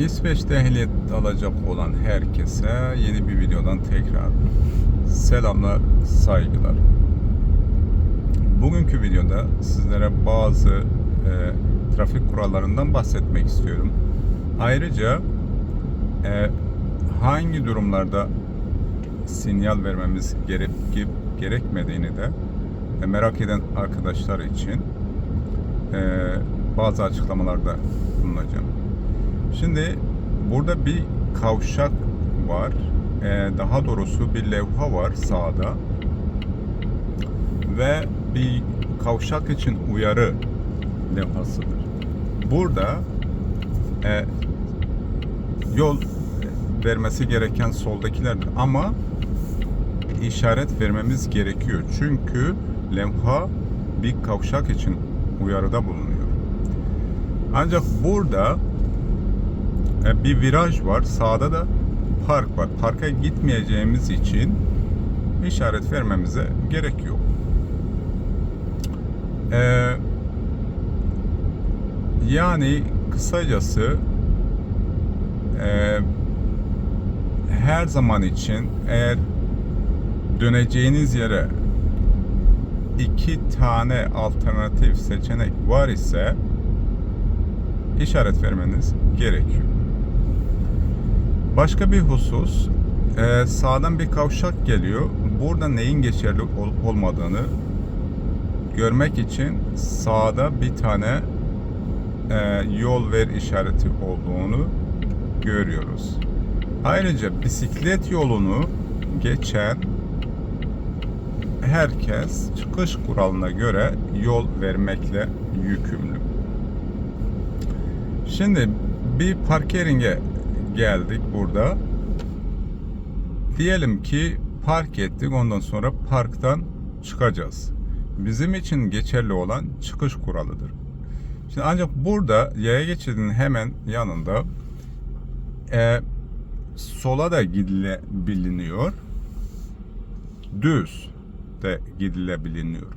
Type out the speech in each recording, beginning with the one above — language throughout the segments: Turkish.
İsveç'te ehliyet alacak olan herkese yeni bir videodan tekrar selamlar, saygılar. Bugünkü videoda sizlere bazı e, trafik kurallarından bahsetmek istiyorum. Ayrıca e, hangi durumlarda sinyal vermemiz gerekip gerekmediğini de e, merak eden arkadaşlar için e, bazı açıklamalarda bulunacağım. Şimdi burada bir kavşak var. Ee, daha doğrusu bir levha var sağda. Ve bir kavşak için uyarı levhasıdır. Burada e, yol vermesi gereken soldakilerdir ama işaret vermemiz gerekiyor. Çünkü levha bir kavşak için uyarıda bulunuyor. Ancak burada bir viraj var. Sağda da park var. Parka gitmeyeceğimiz için işaret vermemize gerek yok. Ee, yani kısacası e, her zaman için eğer döneceğiniz yere iki tane alternatif seçenek var ise işaret vermeniz gerekiyor. Başka bir husus, e, sağdan bir kavşak geliyor. Burada neyin geçerli olup olmadığını görmek için sağda bir tane e, yol ver işareti olduğunu görüyoruz. Ayrıca bisiklet yolunu geçen herkes çıkış kuralına göre yol vermekle yükümlü. Şimdi bir parkeringe geldik burada. Diyelim ki park ettik ondan sonra parktan çıkacağız. Bizim için geçerli olan çıkış kuralıdır. Şimdi ancak burada yaya geçidinin hemen yanında e, sola da gidilebiliniyor. Düz de gidilebiliniyor.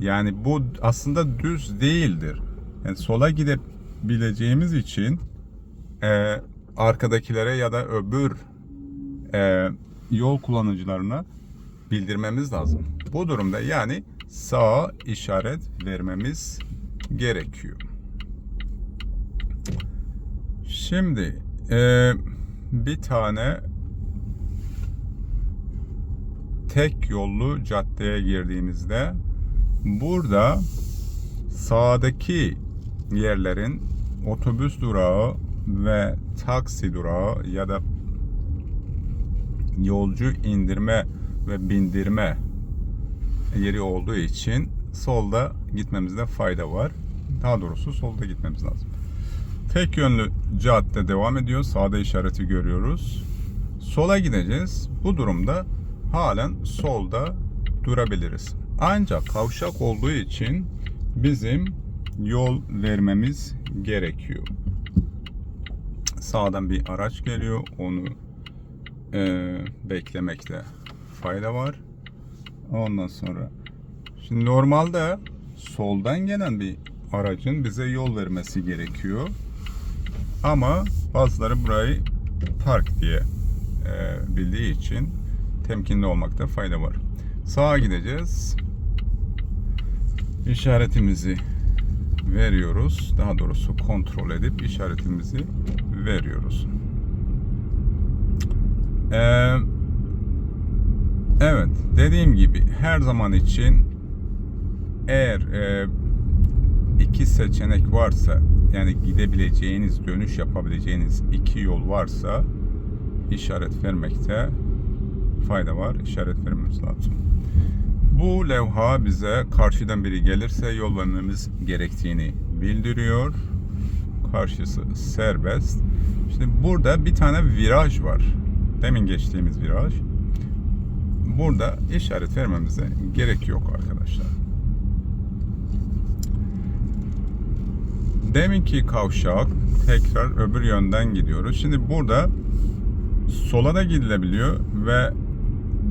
Yani bu aslında düz değildir. Yani sola gidebileceğimiz için e, arkadakilere ya da öbür e, yol kullanıcılarına bildirmemiz lazım. Bu durumda yani sağa işaret vermemiz gerekiyor. Şimdi e, bir tane tek yollu caddeye girdiğimizde burada sağdaki yerlerin otobüs durağı ve taksi durağı ya da yolcu indirme ve bindirme yeri olduğu için solda gitmemizde fayda var. Daha doğrusu solda gitmemiz lazım. Tek yönlü cadde devam ediyor. Sağda işareti görüyoruz. Sola gideceğiz. Bu durumda halen solda durabiliriz. Ancak kavşak olduğu için bizim yol vermemiz gerekiyor. Sağdan bir araç geliyor. Onu e, beklemekte fayda var. Ondan sonra şimdi normalde soldan gelen bir aracın bize yol vermesi gerekiyor. Ama bazıları burayı park diye e, bildiği için temkinli olmakta fayda var. Sağa gideceğiz. İşaretimizi veriyoruz. Daha doğrusu kontrol edip işaretimizi veriyoruz. Ee, evet, dediğim gibi her zaman için eğer e, iki seçenek varsa yani gidebileceğiniz, dönüş yapabileceğiniz iki yol varsa işaret vermekte fayda var. İşaret vermemiz lazım. Bu levha bize karşıdan biri gelirse yol vermemiz gerektiğini bildiriyor. Karşısı serbest. Şimdi burada bir tane viraj var. Demin geçtiğimiz viraj. Burada işaret vermemize gerek yok arkadaşlar. Deminki kavşak tekrar öbür yönden gidiyoruz. Şimdi burada sola da gidilebiliyor ve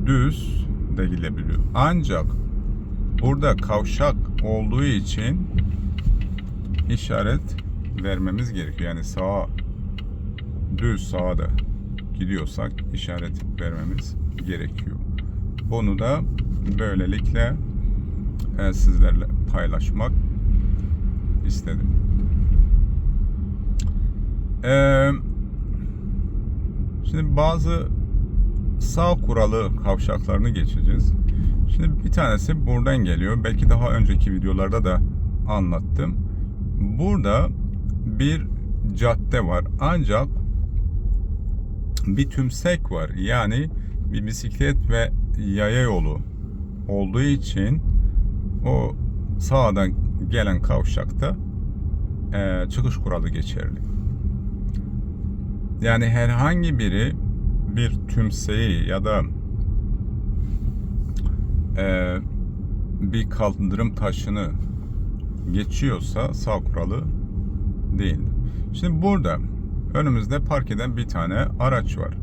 düz de gidilebiliyor. Ancak burada kavşak olduğu için işaret vermemiz gerekiyor. Yani sağa düz sağa da gidiyorsak işaret vermemiz gerekiyor. Bunu da böylelikle e, sizlerle paylaşmak istedim. Ee, şimdi bazı sağ kuralı kavşaklarını geçeceğiz. Şimdi bir tanesi buradan geliyor. Belki daha önceki videolarda da anlattım. Burada bir cadde var. Ancak bir tümsek var. Yani bir bisiklet ve yaya yolu olduğu için o sağdan gelen kavşakta e, çıkış kuralı geçerli. Yani herhangi biri bir tümseyi ya da e, bir kaldırım taşını geçiyorsa sağ kuralı değil. Şimdi burada önümüzde park eden bir tane araç var.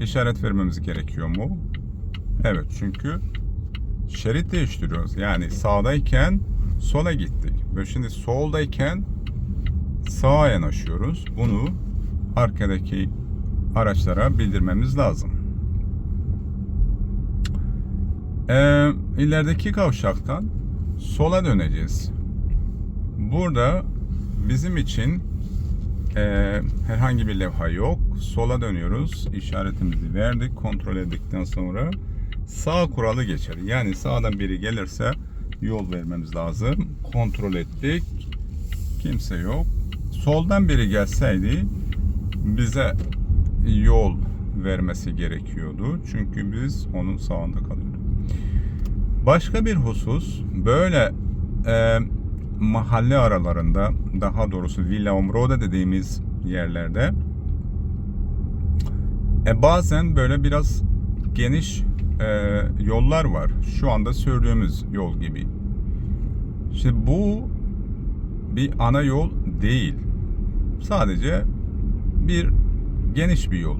İşaret vermemiz gerekiyor mu? Evet çünkü şerit değiştiriyoruz. Yani sağdayken sola gittik. Ve şimdi soldayken sağa yanaşıyoruz. Bunu arkadaki araçlara bildirmemiz lazım. Ee, ilerideki kavşaktan sola döneceğiz. Burada bizim için e, herhangi bir levha yok. Sola dönüyoruz. İşaretimizi verdik. Kontrol ettikten sonra sağ kuralı geçer. Yani sağdan biri gelirse yol vermemiz lazım. Kontrol ettik. Kimse yok. Soldan biri gelseydi bize yol vermesi gerekiyordu. Çünkü biz onun sağında kalıyorduk. Başka bir husus böyle e, mahalle aralarında daha doğrusu Villa Omroda dediğimiz yerlerde e, bazen böyle biraz geniş e, yollar var. Şu anda sürdüğümüz yol gibi. Şimdi bu bir ana yol değil. Sadece bir geniş bir yol.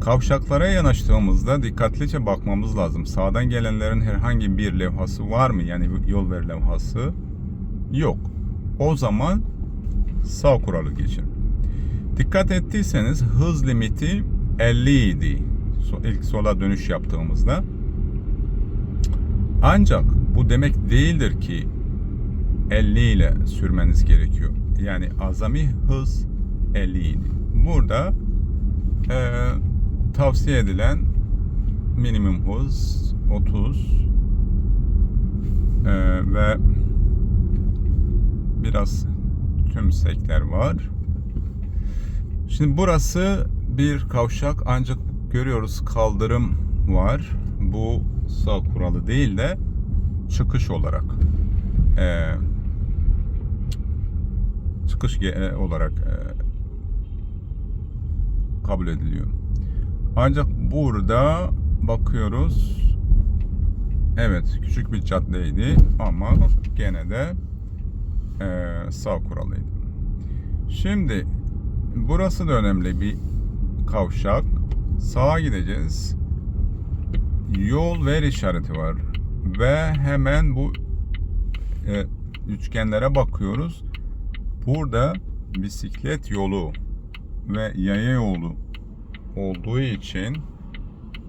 Kavşaklara yanaştığımızda dikkatlice bakmamız lazım. Sağdan gelenlerin herhangi bir levhası var mı? Yani yol ver levhası yok. O zaman sağ kuralı geçin. Dikkat ettiyseniz hız limiti 50 idi. İlk sola dönüş yaptığımızda. Ancak bu demek değildir ki 50 ile sürmeniz gerekiyor. Yani azami hız 50 idi. Burada e, tavsiye edilen minimum hız 30 e, ve biraz tümsekler var. Şimdi burası bir kavşak ancak görüyoruz kaldırım var. Bu sağ kuralı değil de çıkış olarak e, çıkış e, olarak e, kabul ediliyor. Ancak burada bakıyoruz. Evet küçük bir caddeydi ama gene de e, sağ kuralıydı. Şimdi burası da önemli bir kavşak. Sağa gideceğiz. Yol ver işareti var. Ve hemen bu e, üçgenlere bakıyoruz. Burada bisiklet yolu ve yaya yolu olduğu için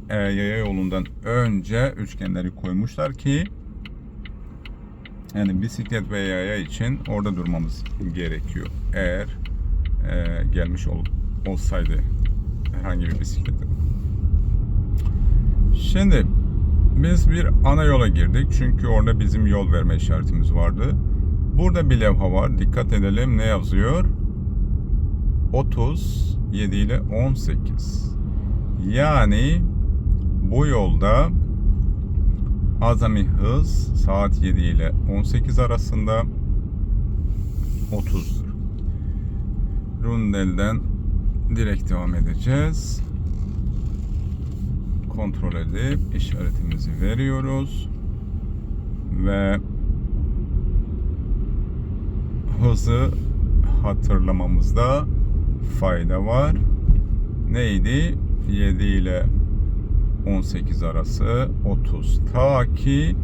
e, yaya yolundan önce üçgenleri koymuşlar ki yani bisiklet ve yaya için orada durmamız gerekiyor. Eğer e, gelmiş ol, olsaydı herhangi bir bisiklet. Şimdi biz bir ana yola girdik çünkü orada bizim yol verme işaretimiz vardı. Burada bir levha var. Dikkat edelim ne yazıyor? 37 ile 18. Yani bu yolda azami hız saat 7 ile 18 arasında 30'dur. Rundel'den direkt devam edeceğiz. Kontrol edip işaretimizi veriyoruz. Ve hızı hatırlamamızda fayda var. Neydi? 7 ile 18 arası 30. Ta ki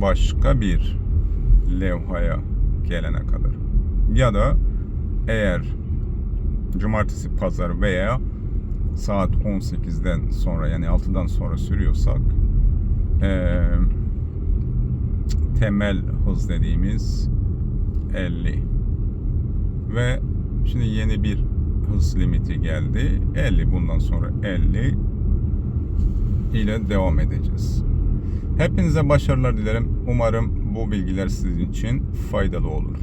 başka bir levhaya gelene kadar. Ya da eğer cumartesi, pazar veya saat 18'den sonra yani 6'dan sonra sürüyorsak eee, temel hız dediğimiz 50 ve şimdi yeni bir hız limiti geldi 50 bundan sonra 50 ile devam edeceğiz. Hepinize başarılar dilerim. Umarım bu bilgiler sizin için faydalı olur.